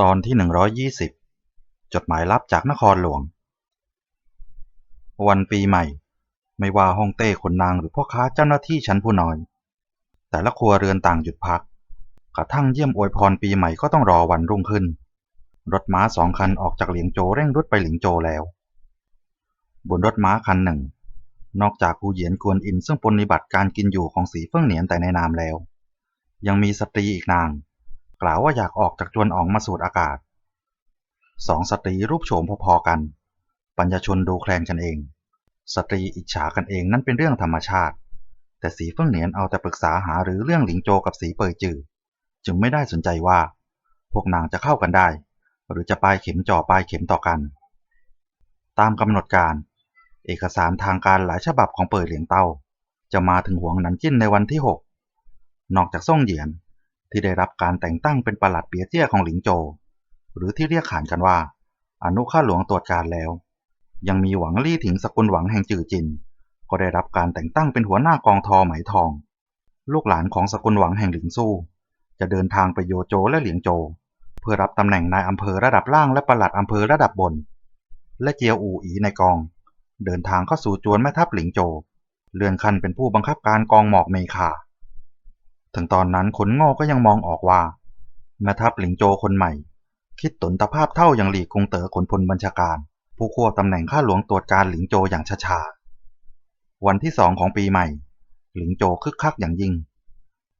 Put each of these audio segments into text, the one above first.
ตอนที่หนึ่งร้อยยี่สิบจดหมายลับจากนครหลวง วันปีใหม่ ไม่ว่าฮ่องเต้คนนางหรือพ่อค้าเจ้าหน้าที่ชั้นผู้น้อย แต่ละครัวเรือนต่างหยุดพัก กระทั่งเยี่ยมอวยพรปีใหม่ก็ต้องรอวันรุ่งขึ้น รถม้าสองคันออกจากเหลียงโจเร่งรุดไปหลิงโจแล้ว บนรถม้าคันหนึ่ง นอกจากผู้เหยียนกวนอินซึ่งปฏิบัติการกินอยู่ของสีเฟิ่งเหนียนแต่ในนามแล้ว ยังมีสตรีอีกนาง กล่าวว่าอยากออกจากจวนอ๋องมาสูดอากาศสองสตรีรูปโฉมพอๆกัน ปัญญชนดูแคลนกันเอง สตรีอิจฉากันเองนั่นเป็นเรื่องธรรมชาติ แต่สีเฟิ่งเหนียนเอาแต่ปรึกษาหาหรือเรื่องหลิงโจกับสีเปยจือจึงไม่ได้สนใจว่า พวกนางจะเข้ากันได้ หรือจะปลายเข็มจ่อปลายเข็มต่อกัน ตามกำหนดการ เอกสารทางการหลายฉบับของเปิดเหลียงเต้าจะมาถึงหวงหนันจิ้นในวันที่ 6 นอกจากซ่งเหยียนที่ได้รับการแต่งตั้งเป็นประหลัดเปียเจี้ยของหลิงโจ หรือที่เรียกขานกันว่า อนุข้าหลวงตรวจการแล้ว ยังมีหวังลี่ถิงสกุลหวังแห่งจือจิน ก็ได้รับการแต่งตั้งเป็นหัวหน้ากองทอไหมทอง ลูกหลานของสกุลหวังแห่งหลิงสู้จะเดินทางไปโยโจและเหลียงโจ เพื่อรับตำแหน่งนายอำเภอระดับล่างและประหลัดอำเภอระดับบน และเจียวอูอีในกอง เดินทางเข้าสู่จวนแม่ทัพหลิงโจ เลื่อนขั้นเป็นผู้บังคับการกองหมอกเมคา ถึงตอนนั้นขนโง่ก็ยังมองออกว่า แม่ทัพหลิงโจคนใหม่ คิดตนตภาพเท่าอย่างหลีกกงเต๋อขนพลบัญชาการ ผู้ควบตำแหน่งข้าหลวงตรวจการหลิงโจอย่างช้าๆวันที่สองของปีใหม่ หลิงโจคึกคักอย่างยิ่ง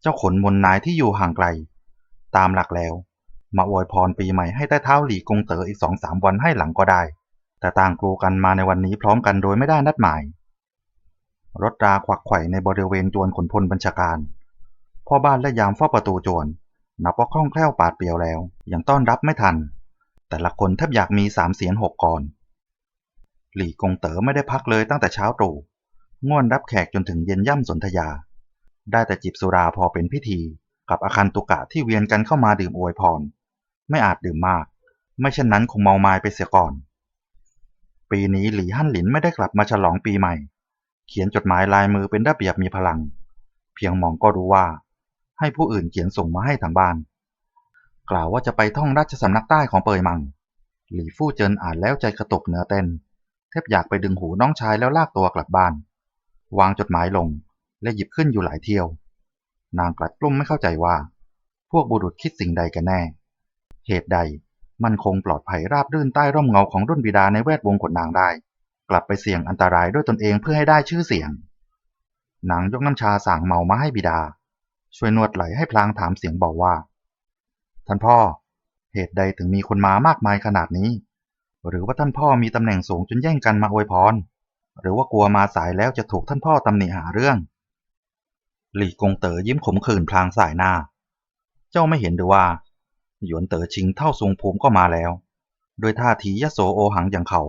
เจ้าขนมนนายที่อยู่ห่างไกล ตามหลักแล้วมาอวยพรปีใหม่ให้ใต้เท้าหลีกงเต๋ออีกสองสามวันให้หลังก็ได้ แต่ต่างกลูกันมาในวันนี้พร้อมกันโดยไม่ได้นัดหมาย รถราควักไข่ในบริเวณจวนขนพลบัญชาการ พ่อบ้านและยามเฝ้าประตูจวนนับว่าคล่องแคล่วปาดเปรียวแล้ว ยังต้อนรับไม่ทัน แต่ละคนแทบอยากมีสามเสียนหกกรหลี่กงเต๋อไม่ได้พักเลยตั้งแต่เช้าตรู่ง่วนรับแขกจนถึงเย็นย่ำสนธยา ได้แต่จิบสุราพอเป็นพิธี กับอาคันตุกะที่เวียนกันเข้ามาดื่มอวยพร ไม่อาจดื่มมาก ไม่เช่นนั้นคงเมาไม้ไปเสียก่อน ปีนี้หลี่ฮั่นหลินไม่ได้กลับมาฉลองปีใหม่ เขียนจดหมายลายมือเป็นระเบียบมีพลัง เพียงมองก็รู้ว่า ให้ผู้อื่นเขียนส่งมาให้ทางบ้าน กล่าวว่าจะไปท่องราชสำนักใต้ของเปยมัง หลี่ฟู่เจินอ่านแล้วใจกระตุกเหนือเต้นแทบอยากไปดึงหูน้องชายแล้วลากตัวกลับบ้าน วางจดหมายลงและหยิบขึ้นอยู่หลายเที่ยว นางกลัดกลุ้มไม่เข้าใจว่า พวกบุรุษคิดสิ่งใดกันแน่ เหตุใด มันคงปลอดภัยราบรื่นใต้ร่มเงาของรุ่นบิดาในแวดวงขนนางได้ กลับไปเสี่ยงอันตรายด้วยตนเองเพื่อให้ได้ชื่อเสียง นางยกน้ำชาสางเมามาให้บิดา ช่วยนวดไหลให้พลางถามเสียงเบาว่า ท่านพ่อ เหตุใดถึงมีคนมามากมายขนาดนี้ หรือว่าท่านพ่อมีตำแหน่งสูงจนแย่งกันมาอวยพร หรือว่ากลัวมาสายแล้วจะถูกท่านพ่อตำหนิหาเรื่อง หลี่กงเต๋อยิ้มขมขื่นพลางสายหน้า เจ้าไม่เห็นหรือว่า หยวนเต๋อชิงเท่าทรงภูมิก็มาแล้ว โดยท่าทียโสโอหังอย่างเขา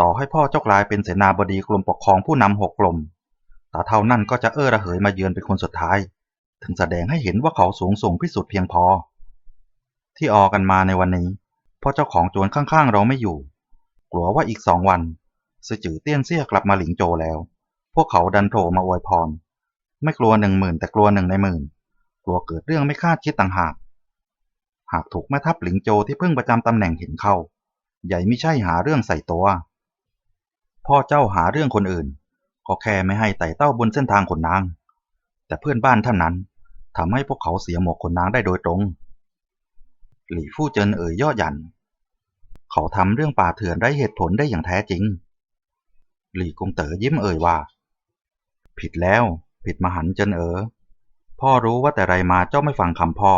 ต่อให้พ่อเจ้ากลายเป็นเสนาบดีกรมปกครองผู้นำหกกลมตาเท่านั่นก็จะเอ้อระเหยมาเยือนเป็นคนสุดท้าย ถึงแสดงให้เห็นว่าเขาสูงส่งพิสุทธิ์เพียงพอ ที่ออกันมาในวันนี้พราะเจ้าของโจรข้างๆ เราไม่อยู่ กลัวว่าอีกสองวันสจือเตี้ยนเสี้ยกลับมาหลิงโจแล้ว พวกเขาดันโผล่มาอวยพร ไม่กลัวหนึ่งหมื่นแต่กลัวหนึ่งในหมื่น กลัวเกิดเรื่องไม่คาดคิดต่างหาก หากถูกแม่ทัพหลิงโจที่เพิ่งประจำตำแหน่งเห็นเข้า ใหญ่ไม่ใช่หาเรื่องใส่ตัว พ่อเจ้าหาเรื่องคนอื่น ก็แค่ไม่ให้ไต่เต้าบนเส้นทางขนนาง แต่เพื่อนบ้านท่านนั้นทำให้พวกเขาเสียหมวกขนนางได้โดยตรง หลี่ฟู่เจินเอ่ยย่อหยัน เขาทำเรื่องป่าเถื่อนไร้เหตุผลได้อย่างแท้จริง หลี่กงเต๋อยิ้มเอ่ยว่า ผิดแล้ว ผิดมหันเจินเอ๋อพ่อรู้ว่าแต่ไรมาเจ้าไม่ฟังคำพ่อ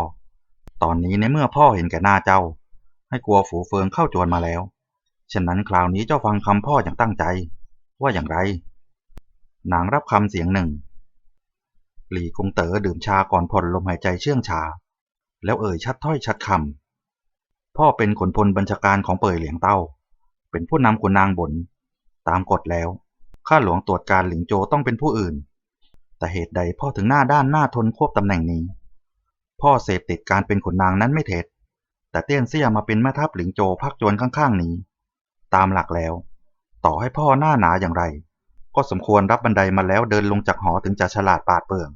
ตอนนี้ในเมื่อพ่อเห็นแก่หน้าเจ้า ให้กลัวฝูเฟืองเข้าจวนมาแล้ว ฉะนั้นคราวนี้เจ้าฟังคำพ่ออย่างตั้งใจ ว่าอย่างไร นางรับคำเสียงหนึ่ง หลี่กงเต๋อดื่มชาก่อนผ่อนลมหายใจเชื่องชา แล้วเอ่ยชัดถ้อยชัดคำ พ่อเป็นขนพลบัญชาการของเป่ยเหลียงเต้า เป็นผู้นำขุนนางบน ตามกฎแล้ว ข้าหลวงตรวจการหลิงโจต้องเป็นผู้อื่น แต่เหตุใดพ่อถึงหน้าด้านหน้าทนควบตำแหน่งนี้ พ่อเสพติดการเป็นขุนนางนั้นไม่เท็จ แต่เตี้ยนเสี่ยมาเป็นแม่ทัพหลิงโจพักจวนข้างๆนี้ ตามหลักแล้ว ต่อให้พ่อหน้าหนาอย่างไร ก็สมควรรับบันไดมาแล้วเดินลงจากหอถึงจะฉลาดปาดเปรื่อง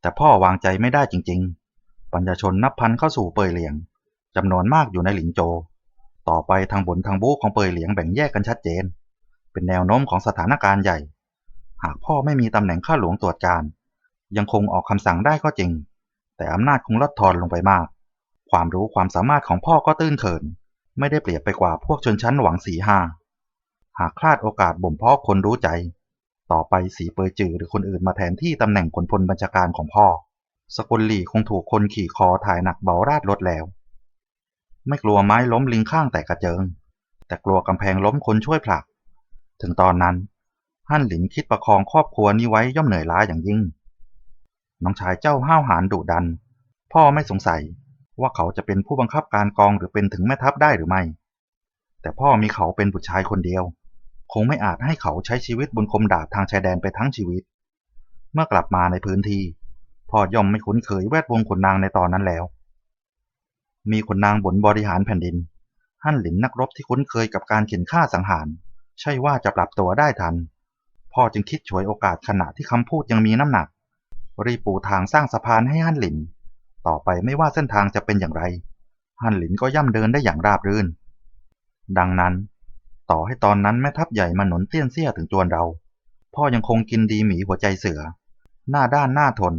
แต่พ่อวางใจไม่ได้จริง ๆ ปัญญาชนนับพันเข้าสู่เปยเหลียงจำนวนมากอยู่ในหลิงโจ ต่อไปทางบนทางบูของเปยเหลียงแบ่งแยกกันชัดเจน เป็นแนวโน้มของสถานการณ์ใหญ่ หากพ่อไม่มีตำแหน่งข้าหลวงตรวจการ ยังคงออกคำสั่งได้ก็จริง แต่อำนาจคงลดทอนลงไปมาก ความรู้ความสามารถของพ่อก็ตื้นเขิน ไม่ได้เปรียบไปกว่าพวกชนชั้นหวังสีห้าหากพลาดโอกาสบ่มเพาะคนรู้ใจ ต่อไปสีเปยจือหรือคนอื่นมาแทนที่ตำแหน่งขนพลบัญชาการของพ่อ สกุลหลี่คงถูกคนขี่คอถ่ายหนักเบาราดรถแล้ว ไม่กลัวไม้ล้มลิงข้างแต่กระเจิง แต่กลัวกำแพงล้มคนช่วยผลัก ถึงตอนนั้น ฮั่นหลินคิดประคองครอบครัวนี้ไว้ย่อมเหนื่อยล้าอย่างยิ่ง น้องชายเจ้าห้าวหาญดุดัน พ่อไม่สงสัยว่าเขาจะเป็นผู้บังคับการกองหรือเป็นถึงแม่ทัพได้หรือไม่ แต่พ่อมีเขาเป็นบุตรชายคนเดียว คงไม่อาจให้เขาใช้ชีวิตบนคมดาบทางชายแดนไปทั้งชีวิต เมื่อกลับมาในพื้นที่พ่อย่อมไม่คุ้นเคยแวดวงขุนนางในตอนนั้นแล้ว มีขุนนางบนบริหารแผ่นดินฮั่นหลินนักรบที่คุ้นเคยกับการเข็นฆ่าสังหาร ใช่ว่าจะปรับตัวได้ทัน พ่อจึงคิดฉวยโอกาสขณะที่คำพูดยังมีน้ำหนัก รีบปูทางสร้างสะพานให้ฮั่นหลิน ต่อไปไม่ว่าเส้นทางจะเป็นอย่างไร ฮั่นหลินก็ย่ำเดินได้อย่างราบรื่น ดังนั้น ต่อให้ตอนนั้นแม่ทัพใหญ่มาหนุนเตี้ยนเสี้ยถึงจวนเรา พ่อยังคงกินดีหมีหัวใจเสือ หน้าด้านหน้าทน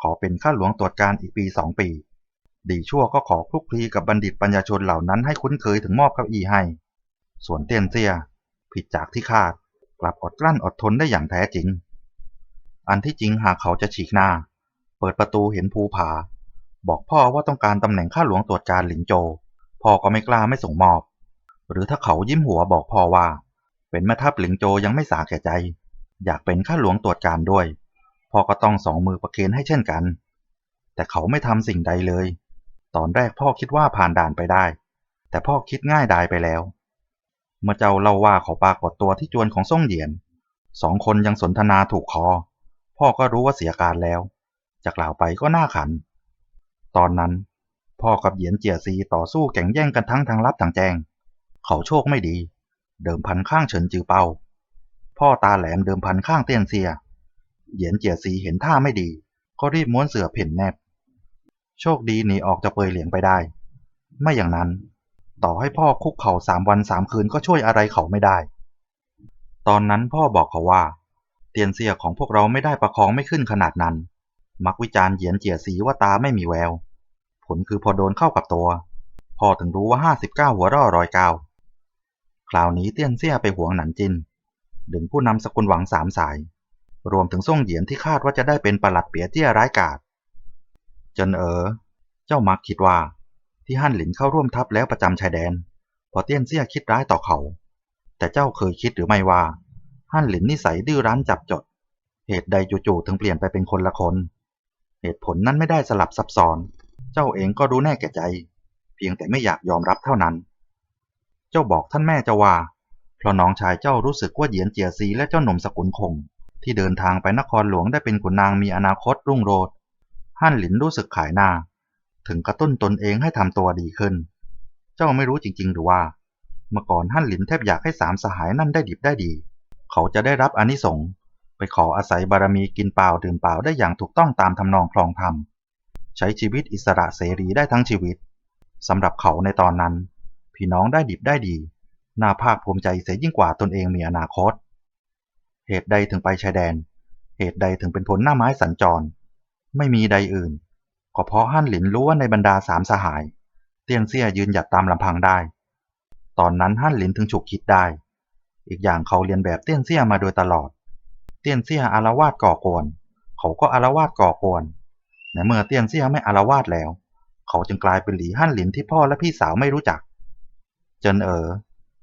ขอเป็นข้าหลวงตรวจการอีกปีสองปี ดีชั่วก็ขอคลุกคลีกับบัณฑิตปัญญาชนเหล่านั้นให้คุ้นเคยถึงมอบเก้าอี้ให้ ส่วนเตี้ยนเสี้ยผิดจากที่คาดกลับอดกลั้นอดทนได้อย่างแท้จริง อันที่จริงหากเขาจะฉีกหน้า เปิดประตูเห็นภูผา บอกพ่อว่าต้องการตำแหน่งข้าหลวงตรวจการหลิงโจ พ่อก็ไม่กล้าไม่ส่งมอบ หรือถ้าเขายิ้มหัวบอกพ่อว่า เป็นแม่ทัพหลิงโจยังไม่สาแก่ใจ อยากเป็นข้าหลวงตรวจการด้วย พ่อก็ต้องสองมือประเคนให้เช่นกัน แต่เขาไม่ทำสิ่งใดเลย ตอนแรกพ่อคิดว่าผ่านด่านไปได้ แต่พ่อคิดง่ายดายไปแล้ว เมื่อเจ้าเล่าว่าเขาปรากฏตัวที่จวนของซ่งเหยียนสองคนยังสนทนาถูกคอ พ่อก็รู้ว่าเสียการแล้ว จะกล่าวไปก็น่าขัน ตอนนั้น พ่อกับเหยียนเจียซีต่อสู้แข่งแย่งกันทั้งทางลับทางแจ้งเขาโชคไม่ดี เดิมพันข้างเฉินจือเปาพ่อตาแหลมเดิมพันข้างเตียนเซีย เหยียนเจียซีเห็นท่าไม่ดี ก็รีบม้วนเสือเพ่นแนบ โชคดีหนีออกจากเปยเหลียงไปได้ ไม่อย่างนั้น ต่อให้พ่อคุกเข่าสามวันสามคืนก็ช่วยอะไรเขาไม่ได้ ตอนนั้นพ่อบอกเขาว่า เตียนเสียของพวกเราไม่ได้ประคองไม่ขึ้นขนาดนั้น มักวิจารณ์เหยียนเจียสีว่าตาไม่มีแวว ผลคือพอโดนเข้ากับตัว พอถึงรู้ว่าห้าสิบเก้าหัวร่อรอยเก้าคราวนี้เตี้ยนเสียไปหวงหนันจิน ดึงผู้นำสกุลหวังสามสาย รวมถึงส่งเหยียนที่คาดว่าจะได้เป็นประหลัดเปียเจี้ยร้ายกาจจนเออ เจ้ามักคิดว่า ที่ฮั่นหลินเข้าร่วมทัพแล้วประจำชายแดน พอเตี้ยนเสียคิดร้ายต่อเขา แต่เจ้าเคยคิดหรือไม่ว่า ฮั่นหลินนิสัยดื้อรั้นจับจด เหตุใดจู่ๆถึงเปลี่ยนไปเป็นคนละคน เหตุผลนั้นไม่ได้สลับซับซ้อน เจ้าเองก็รู้แน่แก่ใจ เพียงแต่ไม่อยากยอมรับเท่านั้น เจ้าบอกท่านแม่เจ้าว่า เพราะน้องชายเจ้ารู้สึกว่าเหยียนเจียซีและเจ้าหนุ่มสกุลคง ที่เดินทางไปนครหลวงได้เป็นขุนนางมีอนาคตรุ่งโรจน์ ฮั่นหลินรู้สึกขายหน้า ถึงกระตุ้นตนเองให้ทำตัวดีขึ้น เจ้าไม่รู้จริงๆหรือว่า เมื่อก่อนฮั่นหลินแทบอยากให้สามสหายนั่นได้ดิบได้ดี เขาจะได้รับอนิสงส์ไปขออาศัยบารมีกินเปล่าดื่มเปล่าได้อย่างถูกต้องตามทำนองคลองธรรม ใช้ชีวิตอิสระเสรีได้ทั้งชีวิตสำหรับเขาในตอนนั้น พี่น้องได้ดิบได้ดี น่าภาคภูมิใจเสียยิ่งกว่าตนเองมีอนาคต เหตุใดถึงไปชายแดน เหตุใดถึงเป็นผลหน้าไม้สัญจร ไม่มีใดอื่น ก็เพราะฮั่นหลินรู้ว่าในบรรดาสามสหาย เตียนเซี่ยยืนหยัดตามลำพังได้ ตอนนั้นฮั่นหลินถึงฉุกคิดได้ อีกอย่างเขาเรียนแบบเตี้ยนเซี่ยมาโดยตลอด เตี้ยนเซี่ยอารวาสก่อกวน เขาก็อารวาสก่อกวนในเมื่อเตี้ยนเซี่ยไม่อารวาสแล้ว เขาจึงกลายเป็นหลีฮั่นหลินที่พ่อและพี่สาวไม่รู้จัก เจินเอ๋อ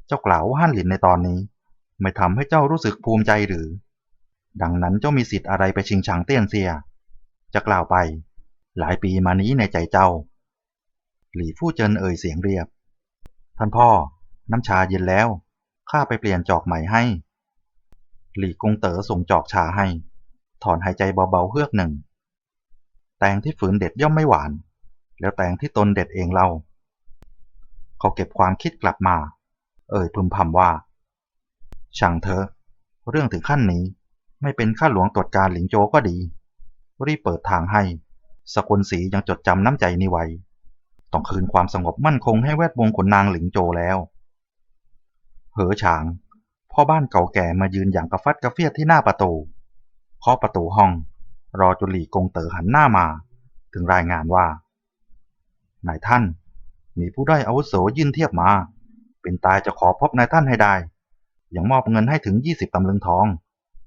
เจ้ากล่าวว่าฮั่นหลินในตอนนี้ ไม่ทำให้เจ้ารู้สึกภูมิใจหรือ ดังนั้นเจ้ามีสิทธิ์อะไรไปชิงชังเตี้ยนเซียจะกล่าวไป หลายปีมานี้ในใจเจ้า หลี่ฟู่เจินเอ่ยเสียงเรียบ ท่านพ่อ น้ำชาเย็นแล้ว ข้าไปเปลี่ยนจอกใหม่ให้ หลี่กงเต๋อส่งจอกชาให้ ถอนหายใจเบาๆเฮือกหนึ่ง แตงที่ฝืนเด็ดย่อมไม่หวาน แล้วแตงที่ตนเด็ดเองเล่า เขาเก็บความคิดกลับมา เอ่ยพึมพำว่า ช่างเถอเรื่องถึงขั้นนี้ ไม่เป็นข้าหลวงตรวจการหลิงโจก็ดี รีบเปิดทางให้ สกุลศรียังจดจำน้ำใจนี้ไว้ ต้องคืนความสงบมั่นคงให้แวดวงขนนางหลิงโจแล้ว เหอฉาง พ่อบ้านเก่าแก่มายืนอย่างกระฟัดกระเฟียดที่หน้าประตูเคาะประตูห้อง รอจนหลี่กงเต๋อหันหน้ามา ถึงรายงานว่านายท่าน มีผู้ได้อาวุโสยื่นเทียบมา เป็นตายจะขอพบนายท่านให้ได้ ยังมอบเงินให้ถึง20ตำลึงทอง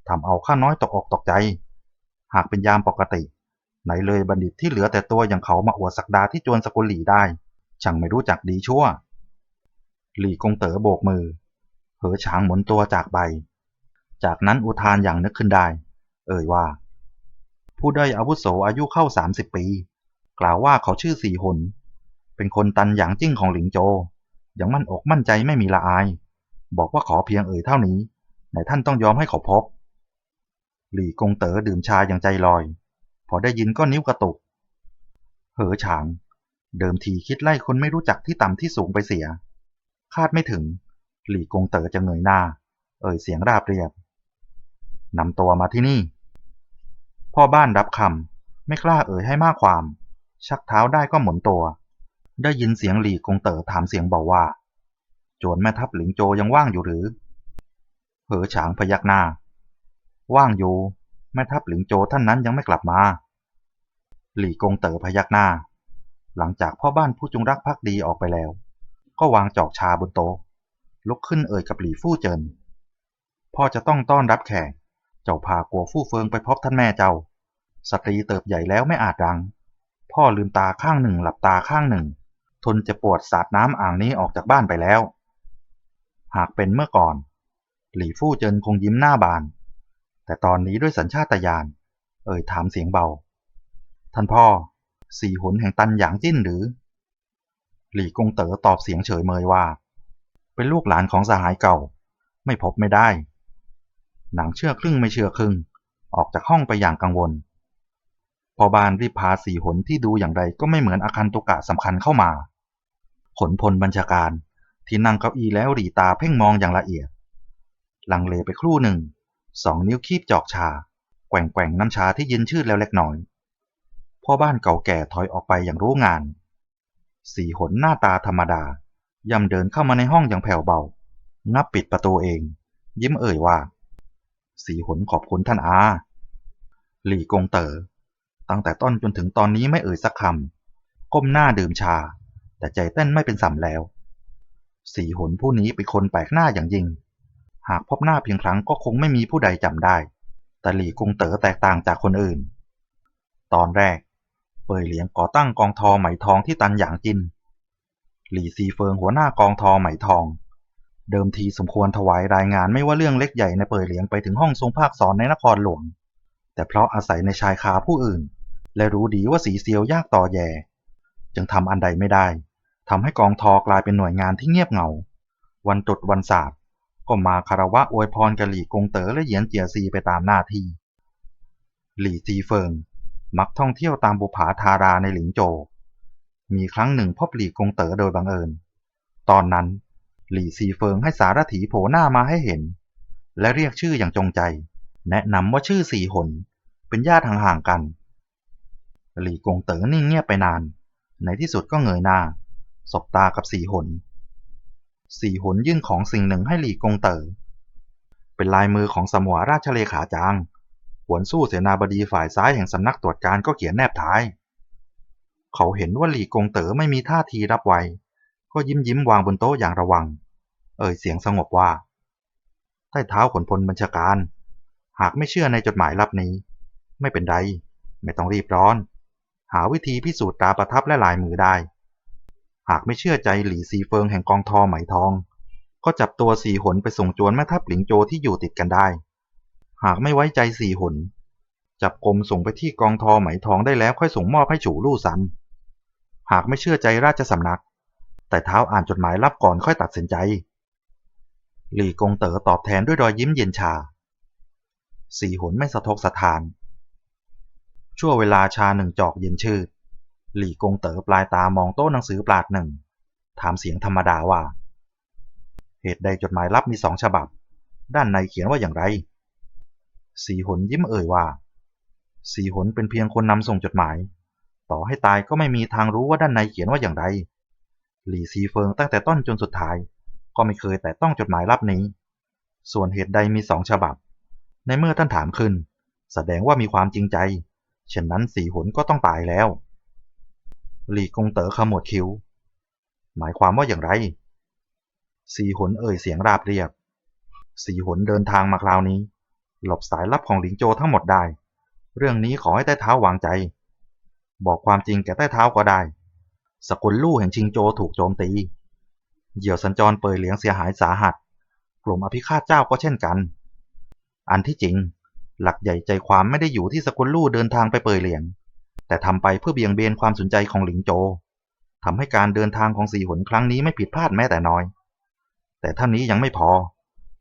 ทำเอาข้าน้อยตกอกตกใจ หากเป็นยามปกติไหนเลยบัณฑิตที่เหลือแต่ตัวอย่างเขามาอวดศักดาที่จวนสกุลหลีได้ ช่างไม่รู้จักดีชั่ว หลี่กงเต๋อโบกมือ เหอฉางหมุนตัวจากไป จากนั้นอุทานอย่างนึกขึ้นได้ เอ่ยว่า ผู้ได้อาวุโสอายุเข้า30ปี กล่าวว่าเขาชื่อสีหน เป็นคนตันหยางจิ้งของหลิงโจ อยังมั่นอกมั่นใจไม่มีละอาย บอกว่าขอเพียงเอ่ยเท่านี้นายท่านต้องยอมให้เขาพบ หลี่กงเต๋อดื่มชาอย่างใจลอย พอได้ยินก็นิ้วกระตุก เหอฉาง เดิมทีคิดไล่คนไม่รู้จักที่ต่ำที่สูงไปเสีย คาดไม่ถึง หลี่กงเต๋อจะเงยหน้า เอ่ยเสียงราบเรียบนำตัวมาที่นี่ พ่อบ้านรับคำไม่กล้าเอ่ยให้มากความ ชักเท้าได้ก็หมุนตัว ได้ยินเสียงหลี่กงเต๋อถามเสียงเบาว่า โจรแม่ทัพหลิงโจยังว่างอยู่หรือเหอฉางพยักหน้า ว่างอยู่ แม่ทัพหลิงโจท่านนั้นยังไม่กลับมา หลี่กงเต๋อพยักหน้า หลังจากพ่อบ้านผู้จงรักภักดีออกไปแล้ว ก็วางจอกชาบนโต๊ะ ลุกขึ้นเอ่ยกับหลี่ฟู่เจินพ่อจะต้องต้อนรับแขก เจ้าพากัวฟู่เฟิงไปพบท่านแม่เจ้า สตรีเติบใหญ่แล้วไม่อาจดัง พ่อลืมตาข้างหนึ่งหลับตาข้างหนึ่ง ทนจะปวดสาดน้ำอ่างนี้ออกจากบ้านไปแล้ว หากเป็นเมื่อก่อน หลี่ฟู่เจินคงยิ้มหน้าบาน แต่ตอนนี้ด้วยสัญชาตญาณ เอ่ยถามเสียงเบา ท่านพ่อ สี่หนแห่งตันหยางจิ้นหรือ หลี่กงเต๋อตอบเสียงเฉยเมยว่า เป็นลูกหลานของสหายเก่า ไม่พบไม่ได้ หนังเชื่อครึ่งไม่เชื่อครึ่ง ออกจากห้องไปอย่างกังวล พอบานรีบพาสี่หนที่ดูอย่างไรก็ไม่เหมือนอาคันตุกะสำคัญเข้ามาขนพลบัญชาการที่นั่งเก้าอี้แล้วหลีตาเพ่งมองอย่างละเอียด ลังเลไปครู่หนึ่ง สองนิ้วคีบจอกชา แกว่งแกว่งน้ำชาที่เย็นชืดแล้วเล็กน้อย พ่อบ้านเก่าแก่ถอยออกไปอย่างรู้งาน สี่หนหน้าตาธรรมดา ย่ำเดินเข้ามาในห้องอย่างแผ่วเบางับปิดประตูเอง ยิ้มเอ่ยว่า สีหนขอบคุณท่านอา หลี่กงเตอ๋อ ตั้งแต่ต้นจนถึงตอนนี้ไม่เอ่ยสักคำ ก้มหน้าดื่มชา แต่ใจเต้นไม่เป็นสัมแล้ว สีหนผู้นี้เป็นคนแปลกหน้าอย่างยิ่ง หากพบหน้าเพียงครั้งก็คงไม่มีผู้ใดจำได้ แต่หลี่กงเต๋อแตกต่างจากคนอื่น ตอนแรก เปยเหลียงก่อตั้งกองทอไหมทองที่ตันหยางจิน หลี่ซีเฟิงหัวหน้ากองทอไหมทอง เดิมทีสมควรถวายรายงานไม่ว่าเรื่องเล็กใหญ่ในเปยเหลียงไปถึงห้องทรงภาคสอนในนครหลวง แต่เพราะอาศัยในชายคาผู้อื่น และรู้ดีว่าสีเซียวยากต่อแย่ จึงทำอันใดไม่ได้ทำให้กองทอกลายเป็นหน่วยงานที่เงียบเหงา วันตรุษวันศาสตร์ก็มาคารวะอวยพรกับหลี่กงเต๋อและเหยียนเจียซีไปตามหน้าที่ หลี่ซีเฟิง มักท่องเที่ยวตามบุผาทาราในหลิงโจ มีครั้งหนึ่งพบหลี่กงเต๋อโดยบังเอิญ ตอนนั้น หลี่ซีเฟิงให้สารถีโผล่หน้ามาให้เห็น และเรียกชื่ออย่างจงใจ แนะนำว่าชื่อสี่หน เป็นญาติห่างๆกัน หลี่กงเต๋อนิ่งเงียบไปนาน ในที่สุดก็เงยหน้า สบตากับสี่หน สี่หนยื่นของสิ่งหนึ่งให้หลี่กงเต๋อ เป็นลายมือของสมวราชเลขาจาง หวนสู้เสนาบดีฝ่ายซ้ายแห่งสำนักตรวจการก็เขียนแนบท้าย เขาเห็นว่าหลี่กงเต๋อไม่มีท่าทีรับไวก็ยิ้มยิ้มวางบนโต๊ะอย่างระวัง เอ่ยเสียงสงบว่า ใต้เท้าขนพลบัญชาการ หากไม่เชื่อในจดหมายลับนี้ ไม่เป็นไร ไม่ต้องรีบร้อน หาวิธีพิสูจน์ตราประทับและลายมือได้ หากไม่เชื่อใจหลี่ซีเฟิงแห่งกองทอไหมทอง ก็จับตัวสี่หนไปส่งจวนแม่ทัพหลิงโจที่อยู่ติดกันได้ หากไม่ไว้ใจสี่หนจับกรมส่งไปที่กองทอไหมทองได้แล้วค่อยส่งมอบให้ฉูลู่ซัน หากไม่เชื่อใจราชสำนัก แต่เท้าอ่านจดหมายรับก่อนค่อยตัดสินใจ หลี่กงเต๋อตอบแทนด้วยรอยยิ้มเย็นชา สีหนไม่สะทกสะทาน ชั่วเวลาชาหนึ่งจอกเย็นชืด หลี่กงเต๋อปลายตามองโต๊ะหนังสือปลาดหนึ่ง ถามเสียงธรรมดาว่า เหตุใดจดหมายลับมีสองฉบับ ด้านในเขียนว่าอย่างไร สีหนยิ้มเอ่ยว่า สีหนเป็นเพียงคนนำส่งจดหมาย ต่อให้ตายก็ไม่มีทางรู้ว่าด้านในเขียนว่าอย่างไร หลี่ซีเฟิงตั้งแต่ต้นจนสุดท้าย ก็ไม่เคยแต่ต้องจดหมายลับนี้ ส่วนเหตุใดมีสองฉบับ ในเมื่อท่านถามขึ้น แสดงว่ามีความจริงใจ เช่นนั้นสีหนก็ต้องตายแล้ว หลี่กงเต๋อขมวดคิ้ว หมายความว่าอย่างไรสีหนเอ่ยเสียงราบเรียบ สีหนเดินทางมาคราวนี้ หลบสายลับของหลิงโจทั้งหมดได้ เรื่องนี้ขอให้ใต้เท้าวางใจ บอกความจริงแก่ใต้เท้าก็ได้ สกุลลู่แห่งชิงโจถูกโจมตี เหยี่ยวสัญจรเปยเหลียงเสียหายสาหัส กลุ่มอภิฆาตเจ้าก็เช่นกัน อันที่จริง หลักใหญ่ใจความไม่ได้อยู่ที่สกุลลู่เดินทางไปเปยเหลียง แต่ทำไปเพื่อเบี่ยงเบนความสนใจของหลิงโจทำให้การเดินทางของสีหนครั้งนี้ไม่ผิดพลาดแม้แต่น้อย แต่ท่านนี้ยังไม่พอ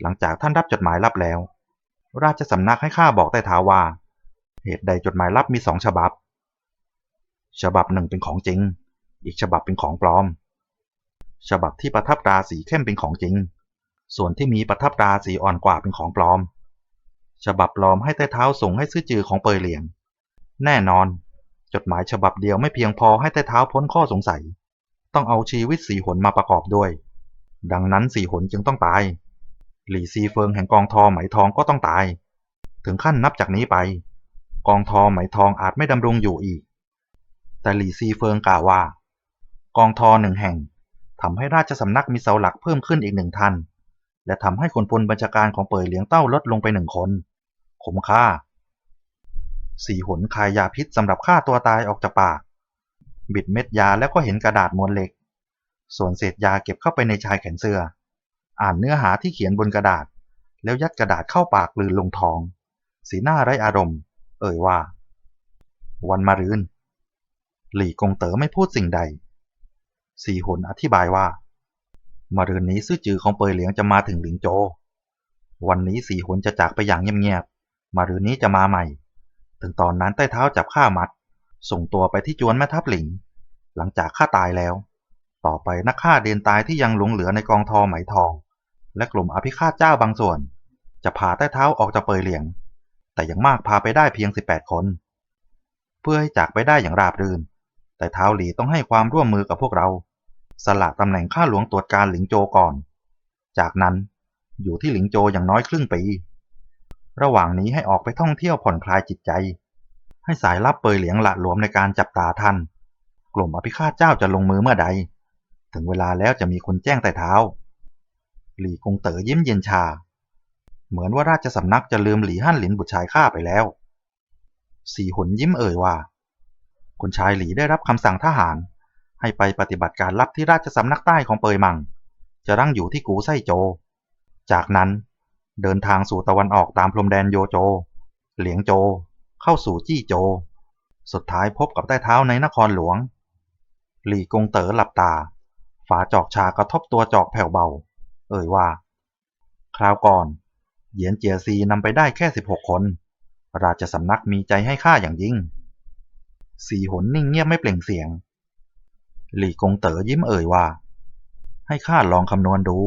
หลังจากท่านรับจดหมายลับแล้ว ราชสำนักให้ข้าบอกใต้เท้าว่า เหตุใดจดหมายลับมีสองฉบับ ฉบับหนึ่งเป็นของจริง อีกฉบับเป็นของปลอม ฉบับที่ประทับตราสีเข้มเป็นของจริง ส่วนที่มีประทับตราสีอ่อนกว่าเป็นของปลอม ฉบับปลอมให้ใต้เท้าส่งให้ซื่อจือของเปยเหลียง แน่นอน จดหมายฉบับเดียวไม่เพียงพอให้ใต้เท้าพ้นข้อสงสัย ต้องเอาชีวิตสีหนมาประกอบด้วย ดังนั้นสีหนจึงต้องตาย หลี่ซีเฟิงแห่งกองทอไหมทองก็ต้องตาย ถึงขั้นนับจากนี้ไป กองทอไหมทองอาจไม่ดำรงอยู่อีก แต่หลี่ซีเฟิงกล่าวว่า กองทอหนึ่งแห่งทำให้ราชสำนักมีเสาหลักเพิ่มขึ้นอีกหนึ่งท่าน และทำให้คนพลบัญชาการของเปยเหลียงเต้าลดลงไปหนึ่งคนคมค่าสีหนคายยาพิษสำหรับฆ่าตัวตายออกจากปาก บิดเม็ดยาแล้วก็เห็นกระดาษมวลเหล็ก ส่วนเศษยาเก็บเข้าไปในชายแขนเสื้อ อ่านเนื้อหาที่เขียนบนกระดาษ แล้วยัดกระดาษเข้าปากลืนลงท้อง สีหน้าไร้อารมณ์ เอ่ยว่า วันมะรืน หลี่กงเต๋อไม่พูดสิ่งใด สีหุนอธิบายว่ามรืนนี้ซื่อจือของเปยเหลียงจะมาถึงหลิงโจ วันนี้สีหุนจะจากไปอย่างเงียบๆมรืนนี้จะมาใหม่ ถึงตอนนั้นใต้เท้าจับข้ามัด ส่งตัวไปที่จวนแม่ทัพหลิง หลังจากข้าตายแล้ว ต่อไปนักฆ่าเดนตายที่ยังหลงเหลือในกองทอไหมทอง และกลุ่มอภิฆาตเจ้าบางส่วน จะพาใต้เท้าออกจากเปยเหลียง แต่ยังมากพาไปได้เพียง 18 คน เพื่อให้จากไปได้อย่างราบรื่น แต่เท้าหลีต้องให้ความร่วมมือกับพวกเรา สละตำแหน่งข้าหลวงตรวจการหลิงโจก่อน จากนั้นอยู่ที่หลิงโจอย่างน้อยครึ่งปี ระหว่างนี้ให้ออกไปท่องเที่ยวผ่อนคลายจิตใจ ให้สายลับเปยเหลียงหละหลวมในการจับตาท่าน กลุ่มอภิฆาตเจ้าจะลงมือเมื่อใด ถึงเวลาแล้วจะมีคนแจ้งแต่เท้า หลี่กงเต๋อยิ้มเย็นชา เหมือนว่าราชสำนักจะลืมหลี่ฮั่นหลินบุตรชายข้าไปแล้ว สีหนยิ้มเอ่ยว่า คุณชายหลีได้รับคำสั่งทหาร ให้ไปปฏิบัติการลับที่ราชสำนักใต้ของเปยมัง จะตั้งอยู่ที่กูไสโจ จากนั้นเดินทางสู่ตะวันออกตามพรมแดนโยโจ เหลียงโจ เข้าสู่จี้โจ สุดท้ายพบกับใต้เท้าในนครหลวง หลี่กงเต๋อหลับตา ฝาจอกชากระทบตัวจอกแผ่วเบา เอ่ยว่า คราวก่อน เหยียนเจียซีนำไปได้แค่ 16 คน ราชสำนักมีใจให้ข้าอย่างยิ่ง สีหนนิ่งเงียบไม่เปล่งเสียง หลี่กงเต๋อยิ้มเอ่ยว่า ให้ข้าลองคำนวณดู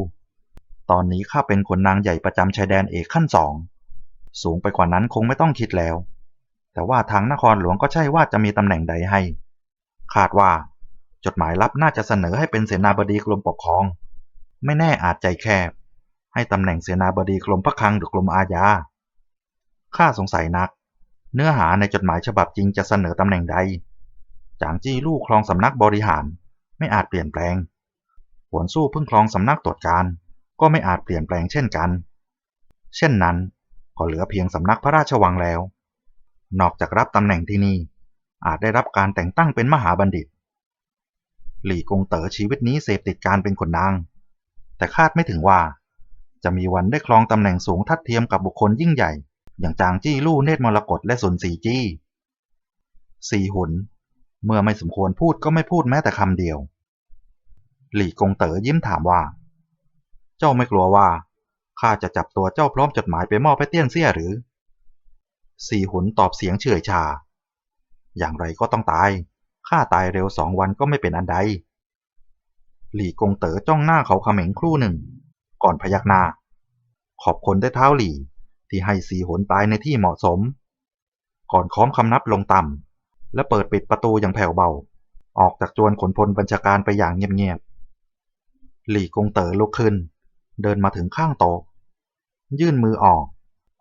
ตอนนี้ข้าเป็นคนนางใหญ่ประจำชายแดนเอกขั้นสอง สูงไปกว่านั้นคงไม่ต้องคิดแล้ว แต่ว่าทางนครหลวงก็ใช่ว่าจะมีตำแหน่งใดให้ คาดว่า จดหมายลับน่าจะเสนอให้เป็นเสนาบดีกรมปกครอง ไม่แน่อาจใจแคบ ให้ตำแหน่งเสนาบดีกรมพระคลังหรือกรมอาญาข้าสงสัยนัก เนื้อหาในจดหมายฉบับจริงจะเสนอตำแหน่งใด จางจี้ลู่ครองสำนักบริหาร ไม่อาจเปลี่ยนแปลง หวนสู้พึ่งครองสำนักตรวจการ ก็ไม่อาจเปลี่ยนแปลงเช่นกัน เช่นนั้นก็เหลือเพียงสำนักพระราชวังแล้ว นอกจากรับตำแหน่งที่นี่ อาจได้รับการแต่งตั้งเป็นมหาบัณฑิต หลี่กงเต๋อชีวิตนี้เสพติดการเป็นคนนาง แต่คาดไม่ถึงว่า จะมีวันได้ครองตำแหน่งสูงทัดเทียมกับบุคคลยิ่งใหญ่ อย่างจางจี้ลู่เนตรมรกตและสุนสีจี้สีหุน เมื่อไม่สมควรพูดก็ไม่พูดแม้แต่คำเดียว หลี่กงเต๋อยิ้มถามว่า เจ้าไม่กลัวว่าข้าจะจับตัวเจ้าพร้อมจดหมายไปมอบให้เตี้ยนเสี่ยหรือ สีหุนตอบเสียงเฉื่อยชา อย่างไรก็ต้องตาย ข้าตายเร็วสองวันก็ไม่เป็นอันใด หลี่กงเต๋อจ้องหน้าเขาเขม็งครู่หนึ่ง ก่อนพยักหน้า ขอบคนได้เท้าหลี่ ที่ให้สีหนตายในที่เหมาะสม ก่อนค้อมคำนับลงต่ำและเปิดปิดประตูอย่างแผ่วเบา ออกจากจวนขนพลบัญชาการไปอย่างเงียบๆหลี่กงเต๋อลุกขึ้น เดินมาถึงข้างโต๊ะยื่นมือออก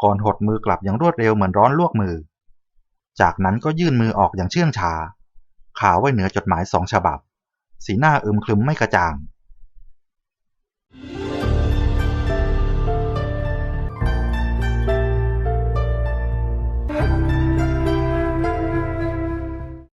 ก่อนหดมือกลับอย่างรวดเร็วเหมือนร้อนลวกมือ จากนั้นก็ยื่นมือออกอย่างเชื่องช้าข่าวไว้เหนือจดหมายสองฉบับ สีหน้าอึมครึมไม่กระจ่าง